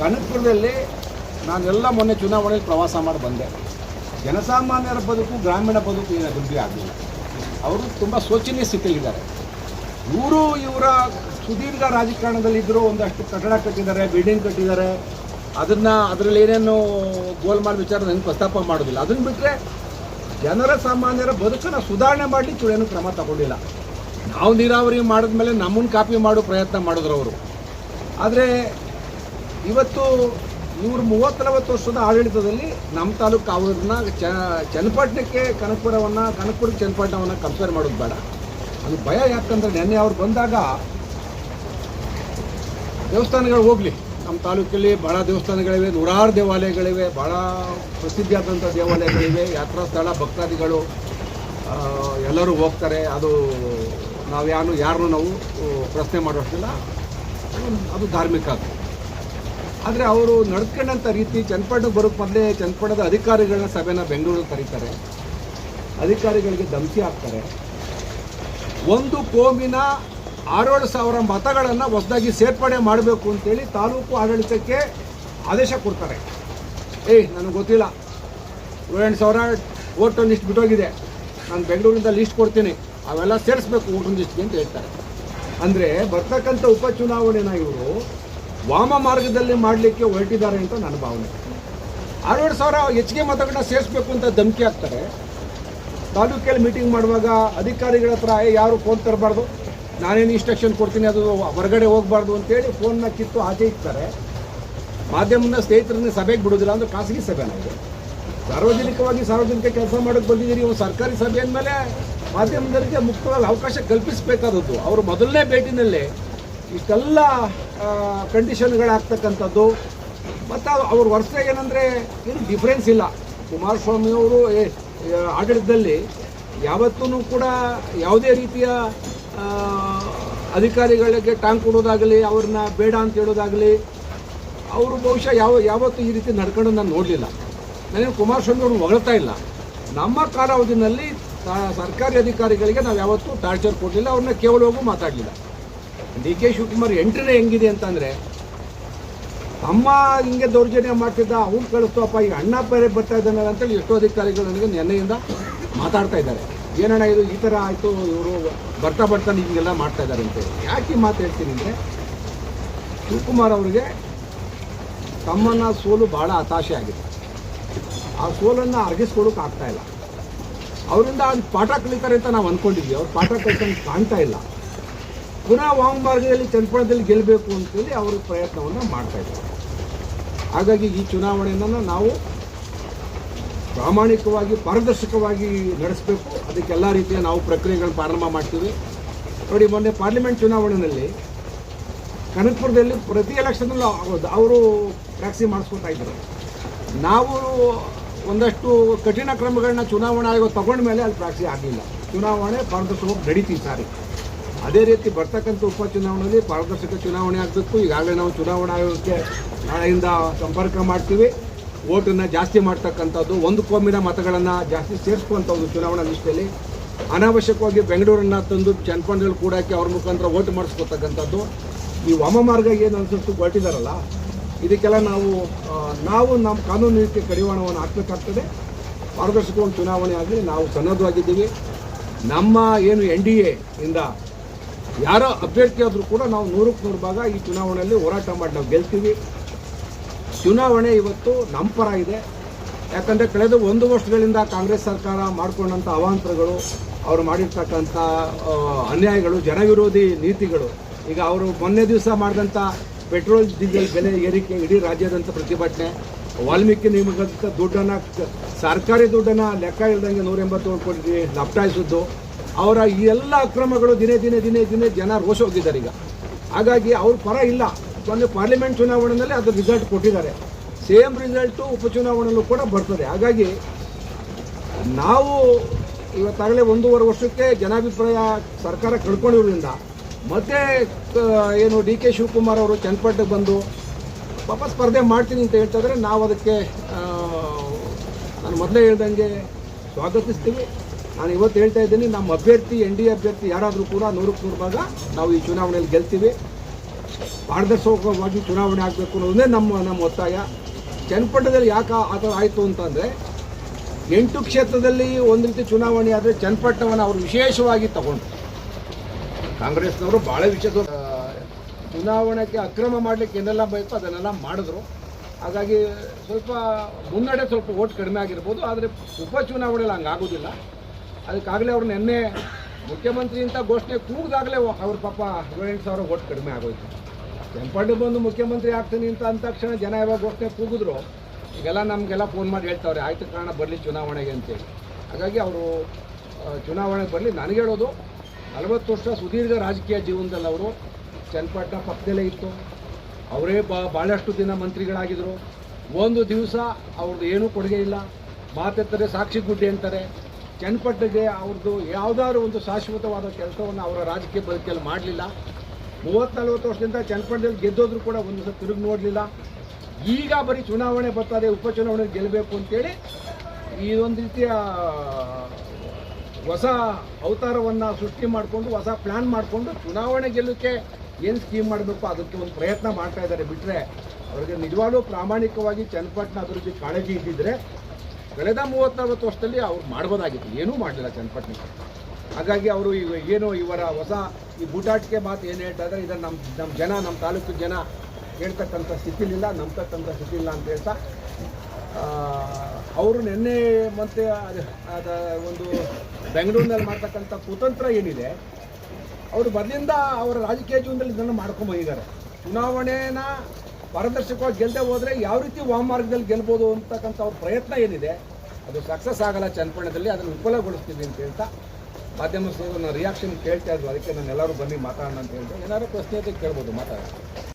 ಕನಕಪುರದಲ್ಲಿ ನಾನೆಲ್ಲ ಮೊನ್ನೆ ಚುನಾವಣೆಯಲ್ಲಿ ಪ್ರವಾಸ ಮಾಡಿ ಬಂದೆ. ಜನಸಾಮಾನ್ಯರ ಬದುಕು ಗ್ರಾಮೀಣ ಬದುಕು ಏನು ಅಭಿವೃದ್ಧಿ ಆಗಲಿಲ್ಲ ಅವರು ತುಂಬ ಶೋಚನೀಯ ಸ್ಥಿತಿಯಲ್ಲಿದ್ದಾರೆ. ಇವರು ಇವರ ಸುದೀರ್ಘ ರಾಜಕಾರಣದಲ್ಲಿದ್ದರು ಒಂದಷ್ಟು ಕಟ್ಟಡ ಕಟ್ಟಿದ್ದಾರೆ ಬಿಲ್ಡಿಂಗ್ ಕಟ್ಟಿದ್ದಾರೆ. ಅದನ್ನು ಅದರಲ್ಲಿ ಏನೇನು ಗೋಲ್ಮಾಲ್ ವಿಚಾರ ನನಗೆ ಪ್ರಸ್ತಾಪ ಮಾಡೋದಿಲ್ಲ. ಅದನ್ನು ಬಿಟ್ಟರೆ ಜನರ ಸಾಮಾನ್ಯರ ಬದುಕನ್ನು ಸುಧಾರಣೆ ಮಾಡಲಿಕ್ಕೆ ಇವರೇನು ಕ್ರಮ ತಗೊಂಡಿಲ್ಲ. ನಾವು ನೀರಾವರಿ ಮಾಡಿದ್ಮೇಲೆ ನಮ್ಮನ್ನು ಕಾಪಿ ಮಾಡೋ ಪ್ರಯತ್ನ ಮಾಡಿದ್ರು ಅವರು. ಆದರೆ ಇವತ್ತು ಇವರು ಮೂವತ್ತು ನಲವತ್ತು ವರ್ಷದ ಆಡಳಿತದಲ್ಲಿ ನಮ್ಮ ತಾಲೂಕು ಅವ್ರನ್ನ ಚ ಚನ್ನಪಟ್ಟಣಕ್ಕೆ ಕನಕಪುರವನ್ನು, ಕನಕಪುರಕ್ಕೆ ಚನ್ನಪಟ್ಟಣವನ್ನು ಕಂಪೇರ್ ಮಾಡೋದು ಬೇಡ. ಅದು ಭಯ ಯಾಕಂದ್ರೆ ನೆನ್ನೆ ಅವ್ರು ಬಂದಾಗ ದೇವಸ್ಥಾನಗಳು ಹೋಗಲಿ. ನಮ್ಮ ತಾಲೂಕಲ್ಲಿ ಭಾಳ ದೇವಸ್ಥಾನಗಳಿವೆ, ನೂರಾರು ದೇವಾಲಯಗಳಿವೆ ಭಾಳ ಪ್ರಸಿದ್ಧಿಯಾದಂಥ ದೇವಾಲಯಗಳಿವೆ, ಯಾತ್ರಾ ಸ್ಥಳ, ಭಕ್ತಾದಿಗಳು ಎಲ್ಲರೂ ಹೋಗ್ತಾರೆ. ಅದು ನಾವು ಯಾರು ಯಾರನ್ನೂ ನಾವು ಪ್ರಶ್ನೆ ಮಾಡೋಷ್ಟಿಲ್ಲ. ಅದು- ಧಾರ್ಮಿಕ ಅದು. ಆದರೆ ಅವರು ನಡ್ಕೊಂಡಂಥ ರೀತಿ ಚನ್ನಪಟ್ಟಣಕ್ಕೆ ಬರೋಕ್ಕೆ ಮೊದಲೇ ಚನ್ನಪಟ್ಟಣದ ಅಧಿಕಾರಿಗಳನ್ನ ಸಭೆನ ಬೆಂಗಳೂರಲ್ಲಿ ಕರೀತಾರೆ. ಅಧಿಕಾರಿಗಳಿಗೆ ಧಮಕಿ ಹಾಕ್ತಾರೆ. ಒಂದು ಕೋಮಿನ ಆರೇಳು ಸಾವಿರ ಮತಗಳನ್ನು ಹೊಸದಾಗಿ ಸೇರ್ಪಡೆ ಮಾಡಬೇಕು ಅಂತೇಳಿ ತಾಲೂಕು ಆಡಳಿತಕ್ಕೆ ಆದೇಶ ಕೊಡ್ತಾರೆ. ಏಯ್, ನನಗೆ ಗೊತ್ತಿಲ್ಲ. ಏಳೆಂಟು ಸಾವಿರ ಓಟು ಲಿಸ್ಟ್ ಬಿಟ್ಟೋಗಿದೆ. ನಾನು ಬೆಂಗಳೂರಿಂದ ಲಿಸ್ಟ್ ಕೊಡ್ತೀನಿ. ಅವೆಲ್ಲ ಸೇರಿಸ್ಬೇಕು ಓಟು ಲಿಸ್ಟ್ಗೆ ಅಂತ ಹೇಳ್ತಾರೆ. ಅಂದರೆ ಬರ್ತಕ್ಕಂಥ ಉಪಚುನಾವಣೆನ ಇವರು ವಾಮ ಮಾರ್ಗದಲ್ಲಿ ಮಾಡಲಿಕ್ಕೆ ಹೊರಟಿದ್ದಾರೆ ಅಂತ ನನ್ನ ಭಾವನೆ. ಆರೇಳು ಸಾವಿರ ಹೆಚ್ಚಿಗೆ ಮತಗಳನ್ನ ಸೇರಿಸ್ಬೇಕು ಅಂತ ಧಮಕಿ ಹಾಕ್ತಾರೆ. ತಾಲೂಕಲ್ಲಿ ಮೀಟಿಂಗ್ ಮಾಡುವಾಗ ಅಧಿಕಾರಿಗಳ ಹತ್ರ "ಏ, ಯಾರು ಫೋನ್ ತರಬಾರ್ದು? ನಾನೇನು ಇನ್ಸ್ಟ್ರಕ್ಷನ್ ಕೊಡ್ತೀನಿ ಅದು ಹೊರಗಡೆ ಹೋಗಬಾರ್ದು ಅಂತೇಳಿ ಫೋನ್ನ ಕಿತ್ತು ಆಚೆ ಇಕ್ತಾರೆ. ಮಾಧ್ಯಮದ ಸ್ನೇಹಿತರನ್ನ ಸಭೆಗೆ ಬಿಡೋದಿಲ್ಲ ಅಂದ್ರೆ ಖಾಸಗಿ ಸಭೆ ನಾವು ಸಾರ್ವಜನಿಕವಾಗಿ ಸಾರ್ವಜನಿಕ ಕೆಲಸ ಮಾಡೋಕ್ಕೆ ಬಂದಿದ್ದೀರಿ ಒಂದು ಸರ್ಕಾರಿ ಸಭೆ ಅಂದಮೇಲೆ ಮಾಧ್ಯಮದವರಿಗೆ ಮುಕ್ತವಾಗಿ ಅವಕಾಶ ಕಲ್ಪಿಸಬೇಕಾದದ್ದು. ಅವರು ಮೊದಲನೇ ಭೇಟಿನಲ್ಲೇ ಇಷ್ಟೆಲ್ಲ ಕಂಡೀಷನ್ಗಳಾಗ್ತಕ್ಕಂಥದ್ದು ಮತ್ತು ಅವ್ರ ವರ್ಷ ಏನಂದರೆ ಏನು ಡಿಫ್ರೆನ್ಸ್ ಇಲ್ಲ. ಕುಮಾರಸ್ವಾಮಿಯವರು ಆಡಳಿತದಲ್ಲಿ ಯಾವತ್ತೂ ಕೂಡ ಯಾವುದೇ ರೀತಿಯ ಅಧಿಕಾರಿಗಳಿಗೆ ಟಾಂಗ್ ಕೊಡೋದಾಗಲಿ, ಅವ್ರನ್ನ ಬೇಡ ಅಂತ ಹೇಳೋದಾಗಲಿ, ಅವರು ಬಹುಶಃ ಯಾವ, ಯಾವತ್ತೂ ಈ ರೀತಿ ನಡ್ಕೊಂಡು ನಾನು ನೋಡಲಿಲ್ಲ. ನನಗೆ ಕುಮಾರಸ್ವಾಮಿ ಅವ್ರನ್ನ ಹೊಗಳ್ತಾ ಇಲ್ಲ. ನಮ್ಮ ಕಾಲಾವಧಿನಲ್ಲಿ ಸರ್ಕಾರಿ ಅಧಿಕಾರಿಗಳಿಗೆ ನಾವು ಯಾವತ್ತೂ ಟಾರ್ಚರ್ ಕೊಡಲಿಲ್ಲ, ಅವ್ರನ್ನ ಕೇವಲವಾಗೂ ಮಾತಾಡಲಿಲ್ಲ. ಡಿ ಕೆ ಶಿವಕುಮಾರ್ ಎಂಟ್ರಿನೇ ಹೆಂಗಿದೆ ಅಂತಂದರೆ, ತಮ್ಮ ಹಿಂಗೆ ದೌರ್ಜನ್ಯ ಮಾಡ್ತಿದ್ದ, ಅವ್ನು ಕಳಿಸ್ತಪ್ಪ ಈಗ ಅಣ್ಣ ಬೇರೆ ಬರ್ತಾ ಇದ್ದಾನೆ ಅಂತೇಳಿ ಎಷ್ಟೋ ಅಧಿಕಾರಿಗಳು ನನಗೆ ನೆನ್ನೆಯಿಂದ ಮಾತಾಡ್ತಾ ಇದ್ದಾರೆ. ಏನಣ್ಣ ಇದು ಈ ಥರ ಆಯಿತು, ಇವರು ಬರ್ತಾ ಬರ್ತಾ ಹಿಂಗೆಲ್ಲ ಮಾಡ್ತಾ ಇದ್ದಾರೆ ಅಂತೇಳಿ ಯಾಕೆ ಮಾತು ಹೇಳ್ತೀನಿ ಅಂದರೆ, ಶಿವಕುಮಾರ್ ಅವರಿಗೆ ತಮ್ಮನ್ನ ಸೋಲು ಭಾಳ ಹತಾಶೆ ಆಗಿದೆ. ಆ ಸೋಲನ್ನು ಆಗ್ತಾ ಇಲ್ಲ. ಅವರಿಂದ ಅದು ಪಾಠ ಕಲಿತಾರೆ ಅಂತ ನಾವು ಅಂದ್ಕೊಂಡಿದ್ವಿ ಅವ್ರು ಪಾಠ ಕಲಿತಂಗೆ ಕಾಣ್ತಾ ಇಲ್ಲ. ಪುನಃ ವಾಮಮಾರ್ಗದಲ್ಲಿ ಮಾರ್ಗದಲ್ಲಿ ಚನ್ನಪಟ್ಟಣದಲ್ಲಿ ಗೆಲ್ಲಬೇಕು ಅಂತೇಳಿ ಅವರು ಪ್ರಯತ್ನವನ್ನು ಮಾಡ್ತಾ ಇದ್ದಾರೆ. ಹಾಗಾಗಿ ಈ ಚುನಾವಣೆಯನ್ನು ನಾವು ಪ್ರಾಮಾಣಿಕವಾಗಿ, ಪಾರದರ್ಶಕವಾಗಿ ನಡೆಸಬೇಕು. ಅದಕ್ಕೆಲ್ಲ ರೀತಿಯ ನಾವು ಪ್ರಕ್ರಿಯೆಗಳನ್ನು ಪ್ರಾರಂಭ ಮಾಡ್ತೀವಿ. ನೋಡಿ, ಮೊನ್ನೆ ಪಾರ್ಲಿಮೆಂಟ್ ಚುನಾವಣೆಯಲ್ಲಿ ಕನಕಪುರದಲ್ಲಿ ಪ್ರತಿ ಎಲೆಕ್ಷನಲ್ಲೂ ಅವರು ಟ್ಯಾಕ್ಸಿ ಮಾಡಿಸ್ಕೊತಾ ಇದ್ದರು ನಾವು ಒಂದಷ್ಟು ಕಠಿಣ ಕ್ರಮಗಳನ್ನ ಚುನಾವಣಾ ಆಯೋಗ ತಗೊಂಡ ಮೇಲೆ ಅಲ್ಲಿ ಪ್ರಾಕ್ಸಿ ಆಗಲಿಲ್ಲ. ಚುನಾವಣೆ ಪಾರದರ್ಶಕವಾಗಿ ನಡೀತೀವಿ ಸಾರಿ. ಅದೇ ರೀತಿ ಬರ್ತಕ್ಕಂಥ ಉಪಚುನಾವಣೆಯಲ್ಲಿ ಪಾರದರ್ಶಕ ಚುನಾವಣೆ ಆಗಬೇಕು. ಈಗಾಗಲೇ ನಾವು ಚುನಾವಣಾ ಆಯೋಗಕ್ಕೆ ನಾಳೆಯಿಂದ ಸಂಪರ್ಕ ಮಾಡ್ತೀವಿ. ಓಟನ್ನು ಜಾಸ್ತಿ ಮಾಡ್ತಕ್ಕಂಥದ್ದು ಒಂದು ಕೋಮಿನ ಮತಗಳನ್ನು ಜಾಸ್ತಿ ಸೇರಿಸುವಂಥದ್ದು ಚುನಾವಣಾ ಲಿಸ್ಟಲ್ಲಿ ಅನಾವಶ್ಯಕವಾಗಿ ಬೆಂಗಳೂರನ್ನ ತಂದು ಚನ್ನಪಟ್ಟಣದಲ್ಲಿ ಕೂಡಕ್ಕೆ ಅವ್ರ ಮುಖಾಂತರ ಓಟ್ ಮಾಡಿಸ್ಕೊತಕ್ಕಂಥದ್ದು. ಈ ವಾಮ ಮಾರ್ಗ ಏನು ಅನ್ಸುತ್ತೆ ಹೊರಟಿದಾರಲ್ಲ ಇದಕ್ಕೆಲ್ಲ ನಾವು ನಾವು ನಮ್ಮ ಕಾನೂನು ರೀತಿಯ ಕಡಿವಾಣವನ್ನು ಹಾಕಬೇಕಾಗ್ತದೆ. ಪಾರದರ್ಶಕವಾಗಿ ಚುನಾವಣೆ ಆಗಲಿ, ನಾವು ಸನ್ನದ್ಧವಾಗಿದ್ದೀವಿ ನಮ್ಮ ಏನು ಎನ್ ಡಿ ಎ ಯಾರೋ ಅಭ್ಯರ್ಥಿ ಆದರೂ ಕೂಡ ನಾವು ನೂರಕ್ಕೆ ನೂರು ಭಾಗ ಈ ಚುನಾವಣೆಯಲ್ಲಿ ಹೋರಾಟ ಮಾಡಿ ನಾವು ಗೆಲ್ತೀವಿ. ಚುನಾವಣೆ ಇವತ್ತು ನಮ್ಮ ಪರ ಇದೆ. ಯಾಕಂದರೆ ಕಳೆದ ಒಂದು ವರ್ಷಗಳಿಂದ ಕಾಂಗ್ರೆಸ್ ಸರ್ಕಾರ ಮಾಡಿಕೊಂಡಂಥ ಅವಾಂತರಗಳು, ಅವರು ಮಾಡಿರ್ತಕ್ಕಂಥ ಅನ್ಯಾಯಗಳು, ಜನವಿರೋಧಿ ನೀತಿಗಳು, ಈಗ ಅವರು ಮೊನ್ನೆ ದಿವಸ ಮಾಡಿದಂಥ ಪೆಟ್ರೋಲ್, ಡೀಸೆಲ್ ಬೆಲೆ ಏರಿಕೆ ಇಡೀ ರಾಜ್ಯದಂಥ ಪ್ರತಿಭಟನೆ, ವಾಲ್ಮೀಕಿ ನಿಯಮದಂಥ ದುಡ್ಡನ್ನು, ಸರ್ಕಾರಿ ದುಡ್ಡನ್ನು ಲೆಕ್ಕ ಇಲ್ದಂಗೆ ನೂರ ಎಂಬತ್ತೇಳು ಕೋಟಿ ಲಪ್ಟಾಯಿಸಿದ್ದು ಅವರ ಈ ಎಲ್ಲ ಅಕ್ರಮಗಳು ದಿನೇ ದಿನೇ ದಿನೇ ದಿನೇ ಜನ ರೋಷ ಹೋಗಿದ್ದಾರೆ ಈಗ. ಹಾಗಾಗಿ ಅವ್ರ ಪರ ಇಲ್ಲ. ಒಂದು ಪಾರ್ಲಿಮೆಂಟ್ ಚುನಾವಣೆಯಲ್ಲಿ ಅದು ರಿಸಲ್ಟ್ ಕೊಟ್ಟಿದ್ದಾರೆ. ಸೇಮ್ ರಿಸಲ್ಟು ಉಪಚುನಾವಣೆಯಲ್ಲೂ ಕೂಡ ಬರ್ತದೆ. ಹಾಗಾಗಿ ನಾವು ಇವತ್ತಾಗಲೇ ಒಂದೂವರೆ ವರ್ಷಕ್ಕೆ ಜನಾಭಿಪ್ರಾಯ ಸರ್ಕಾರ ಕಳ್ಕೊಂಡಿರೋದ್ರಿಂದ, ಮತ್ತೆ ಏನು ಡಿ ಕೆ ಶಿವಕುಮಾರ್ ಅವರು ಚನ್ನಪಟ್ಟಕ್ಕೆ ಬಂದು, ಪಾಪ ಸ್ಪರ್ಧೆ ಮಾಡ್ತೀನಿ ಅಂತ ಹೇಳ್ತಾ ಇದ್ದಾರೆ ನಾವು ಅದಕ್ಕೆ ನಾನು ಮೊದಲೇ ಹೇಳ್ದಂಗೆ ಸ್ವಾಗತಿಸ್ತೀವಿ. ನಾನು ಇವತ್ತು ಹೇಳ್ತಾ ಇದ್ದೀನಿ, ನಮ್ಮ ಅಭ್ಯರ್ಥಿ, ಎನ್ ಡಿ ಅಭ್ಯರ್ಥಿ ಯಾರಾದರೂ ಕೂಡ ನೂರಕ್ಕೆ ನೂರು ಭಾಗ ನಾವು ಈ ಚುನಾವಣೆಯಲ್ಲಿ ಗೆಲ್ತೀವಿ. ಪಾರದರ್ಶಕವಾಗಿ ಚುನಾವಣೆ ಆಗಬೇಕು ಅನ್ನೋದೇ ನಮ್ಮ ನಮ್ಮ ಒತ್ತಾಯ. ಚನ್ನಪಟ್ಟಣದಲ್ಲಿ ಯಾಕೆ ಆ ಥರ ಆಯಿತು ಅಂತಂದರೆ, ಎಂಟು ಕ್ಷೇತ್ರದಲ್ಲಿ ಒಂದು ರೀತಿ ಚುನಾವಣೆ ಆದರೆ ಚನ್ನಪಟ್ಟಣವನ್ನು ಅವರು ವಿಶೇಷವಾಗಿ ತಗೊಂಡ್ರು. ಕಾಂಗ್ರೆಸ್ನವರು ಭಾಳ ವಿಷಯದ ಚುನಾವಣೆಗೆ ಅಕ್ರಮ ಮಾಡಲಿಕ್ಕೆ ಏನೆಲ್ಲ ಬೇಕು ಅದನ್ನೆಲ್ಲ ಮಾಡಿದ್ರು. ಹಾಗಾಗಿ ಸ್ವಲ್ಪ ಮುನ್ನಡೆ ಸ್ವಲ್ಪ ಓಟ್ ಕಡಿಮೆ ಆಗಿರ್ಬೋದು, ಆದರೆ ಉಪಚುನಾವಣೆಯಲ್ಲಿ ಹಂಗಾಗೋದಿಲ್ಲ. ಅದಕ್ಕಾಗಲೇ ಅವ್ರು ನೆನ್ನೆ ಮುಖ್ಯಮಂತ್ರಿ ಅಂತ ಘೋಷಣೆ ಕೂಗಿದಾಗಲೇ ಅವ್ರ ಪಾಪ ಏಳೆಂಟು ಸಾವಿರ ಓಟ್ ಕಡಿಮೆ ಆಗೋಯ್ತು. ಕೆಂಪಣ್ಣ ಬಂದು ಮುಖ್ಯಮಂತ್ರಿ ಆಗ್ತೀನಿ ಅಂತ ಅಂದ ತಕ್ಷಣ ಜನ ಯಾವಾಗ ಘೋಷಣೆ ಕೂಗಿದ್ರು, ಈಗೆಲ್ಲ ನಮಗೆಲ್ಲ ಫೋನ್ ಮಾಡಿ ಹೇಳ್ತಾವ್ರೆ, ಆಯ್ತು ಕಾರಣ ಬರಲಿ ಚುನಾವಣೆಗೆ ಅಂತೇಳಿ. ಹಾಗಾಗಿ ಅವರು ಚುನಾವಣೆಗೆ ಬರಲಿ. ನನಗೆ ಹೇಳೋದು, ನಲವತ್ತು ವರ್ಷ ಸುದೀರ್ಘ ರಾಜಕೀಯ ಜೀವನದಲ್ಲಿ ಅವರು ಚನ್ನಪಟ್ಟಣ ಪಕ್ಕದಲ್ಲೇ ಇತ್ತು. ಅವರೇ ಬಾ ಭಾಳಷ್ಟು ದಿನ ಮಂತ್ರಿಗಳಾಗಿದ್ದರು ಒಂದು ದಿವಸ ಅವ್ರದ್ದು ಏನೂ ಕೊಡುಗೆ ಇಲ್ಲ. ಮಾತೆತ್ತರೆ ಸಾಕ್ಷಿ ಗುಡ್ಡೆ ಅಂತಾರೆ. ಚನ್ನಪಟ್ಟಣಗೆ ಅವ್ರದ್ದು ಯಾವುದಾದ್ರು ಒಂದು ಶಾಶ್ವತವಾದ ಕೆಲಸವನ್ನು ಅವರ ರಾಜಕೀಯ ಬದುಕಲ್ಲಿ ಮಾಡಲಿಲ್ಲ. ಮೂವತ್ತು ನಲ್ವತ್ತು ವರ್ಷದಿಂದ ಚನ್ನಪಟ್ಟಣದಲ್ಲಿ ಗೆದ್ದೋದ್ರು ಕೂಡ ಒಂದು ಸಲ ತಿರುಗಿ ನೋಡಲಿಲ್ಲ. ಈಗ ಬರೀ ಚುನಾವಣೆ ಬರ್ತದೆ ಉಪಚುನಾವಣೆ ಗೆಲ್ಲಬೇಕು ಅಂತೇಳಿ ಈ ಒಂದು ರೀತಿಯ ಹೊಸ ಅವತಾರವನ್ನು ಸೃಷ್ಟಿ ಮಾಡಿಕೊಂಡು, ಹೊಸ ಪ್ಲ್ಯಾನ್ ಮಾಡಿಕೊಂಡು ಚುನಾವಣೆ ಗೆಲ್ಲಕ್ಕೆ ಏನು ಸ್ಕೀಮ್ ಮಾಡಬೇಕು ಅದಕ್ಕೆ ಒಂದು ಪ್ರಯತ್ನ ಮಾಡ್ತಾ ಇದ್ದಾರೆ. ಬಿಟ್ಟರೆ ಅವರಿಗೆ ನಿಜವಾಗ್ಲೂ ಪ್ರಾಮಾಣಿಕವಾಗಿ ಚನ್ನಪಟ್ಟಣ ಅಭಿವೃದ್ಧಿ ಕಾಳಜಿ ಇದ್ದಿದ್ರೆ ಕಳೆದ ಮೂವತ್ತರವತ್ತು ವರ್ಷದಲ್ಲಿ ಅವ್ರು ಮಾಡ್ಬೋದಾಗಿತ್ತು. ಏನೂ ಮಾಡಲಿಲ್ಲ ಚನ್ನಪಟ್ಟಣ ಹಾಗಾಗಿ ಅವರು ಇವ ಏನು ಇವರ ಹೊಸ ಈ ಬೂಟಾಟಿಕೆ ಮಾತು ಏನು ಹೇಳ್ತಾ ಇದ್ದಾರೆ, ಇದನ್ನು ನಮ್ಮ ನಮ್ಮ ಜನ ನಮ್ಮ ತಾಲೂಕು ಜನ ಹೇಳ್ತಕ್ಕಂಥ ಸ್ಥಿತಿಲಿಲ್ಲ, ನಂಬ್ತಕ್ಕಂಥ ಸ್ಥಿತಿ ಇಲ್ಲ ಅಂತ ಹೇಳ್ತಾ ಅವರು ನಿನ್ನೆ ಮತ್ತೆ ಅದು, ಅದ ಒಂದು ಬೆಂಗಳೂರಿನಲ್ಲಿ ಮಾಡ್ತಕ್ಕಂಥ ಕುತಂತ್ರ ಏನಿದೆ, ಅವರು ಮೊದಲಿಂದ ಅವರ ರಾಜಕೀಯ ಜೀವನದಲ್ಲಿ ಇದನ್ನು ಮಾಡ್ಕೊಂಡು ಬಂದಿದ್ದಾರೆ ಚುನಾವಣೆನ ಪಾರದರ್ಶಕವಾಗಿ ಗೆಲ್ಲದೆ ಹೋದರೆ ಯಾವ ರೀತಿ ವಾಮಾರ್ಗದಲ್ಲಿ ಗೆಲ್ಬೋದು ಅಂತಕ್ಕಂಥ ಅವ್ರ ಪ್ರಯತ್ನ ಏನಿದೆ, ಅದು ಸಕ್ಸಸ್ ಆಗಲ್ಲ ಚನ್ನಪಟ್ಟಣದಲ್ಲಿ, ಅದನ್ನು ವಿಫಲಗೊಳಿಸ್ತೀವಿ ಅಂತ ಹೇಳ್ತಾ ಮಾಧ್ಯಮ ರಿಯಾಕ್ಷನ್ ಕೇಳ್ತಾ ಇದ್ರು ಅದಕ್ಕೆ ನಾನು ಎಲ್ಲರೂ ಬನ್ನಿ ಮಾತಾಡೋಣ ಅಂತ ಹೇಳ್ದೆ ಏನಾದ್ರು ಪ್ರಶ್ನೆ ಕೇಳ್ಬೋದು, ಮಾತಾಡೋಣ.